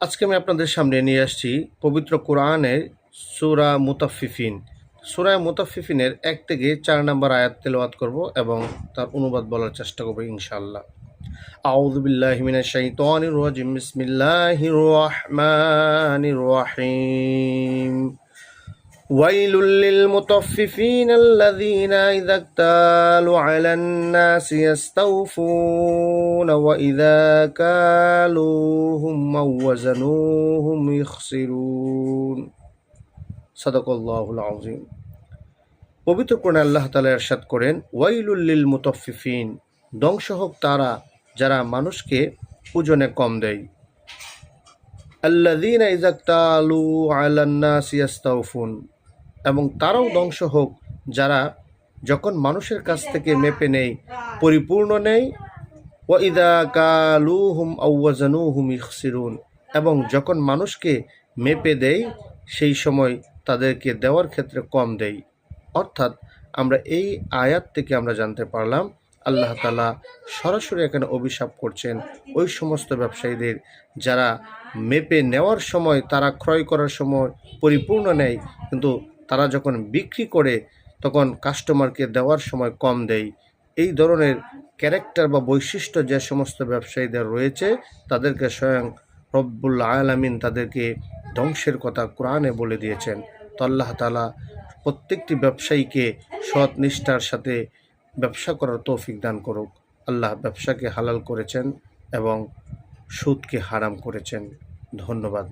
আজকে আমি আপনাদের সামনে নিয়ে আসছি পবিত্র কোরআনের সুরা মুতাফিফিন সুরা মুতাফিফিনের এক থেকে চার নম্বর আয়াত তেলাওয়াত করব এবং তার অনুবাদ বলার চেষ্টা করবো ইনশাআল্লাহ أعوذ بالله من الشيطان الرجيم بسم الله الرحمن الرحيم ويل للمطففين الذين إذا اكتالوا على الناس يستوفون وإذا كالوهم أو وزنوهم يخسرون صدق الله العظيم পবিত্র কোরআনে আল্লাহ তালা এরশাদ করেন ওয়াইলুল্লিল মুতফিফিন ধ্বংস হোক তারা যারা মানুষকে ওজনে কম দেয় আল্লাদিন ইজাক্তালু আলান্নাস ইয়াস্তাউফুন এবং তারাও ধ্বংস হোক, যারা যখন মানুষের কাছ থেকে মেপে নেই, পরিপূর্ণ নেই ও ইদা কালু হুম আউ্বাজানু হুম ইখসিরুন। এবং যখন মানুষকে মেপে দেয় সেই সময় তাদেরকে দেওয়ার ক্ষেত্রে কম দেয় অর্থাৎ আমরা এই আয়াত থেকে আমরা জানতে পারলাম, আল্লাহ তালা সরাসরি এখানে অভিশাপ করছেন ওই সমস্ত ব্যবসায়ীদের, যারা মেপে নেওয়ার সময়, তারা ক্রয় করার সময় পরিপূর্ণ নেয় কিন্তু তারা যখন বিক্রি করে, তখন কাস্টমারকে দেওয়ার সময় কম দেয়। এই ধরনের ক্যারেক্টার বা বৈশিষ্ট্য যে সমস্ত ব্যবসায়ীদের রয়েছে, তাদেরকে স্বয়ং রব্বুল আলামিন তাদেরকে ধ্বংসের কথা কোরআনে বলে দিয়েছেন। তো আল্লাহ তালা প্রত্যেকটি ব্যবসায়ীকে সৎ নিষ্ঠার সাথে ব্যবসা করার তৌফিক দান করুক। আল্লাহ ব্যবসাকে হালাল করেছেন এবং সুদকে হারাম করেছেন। ধন্যবাদ।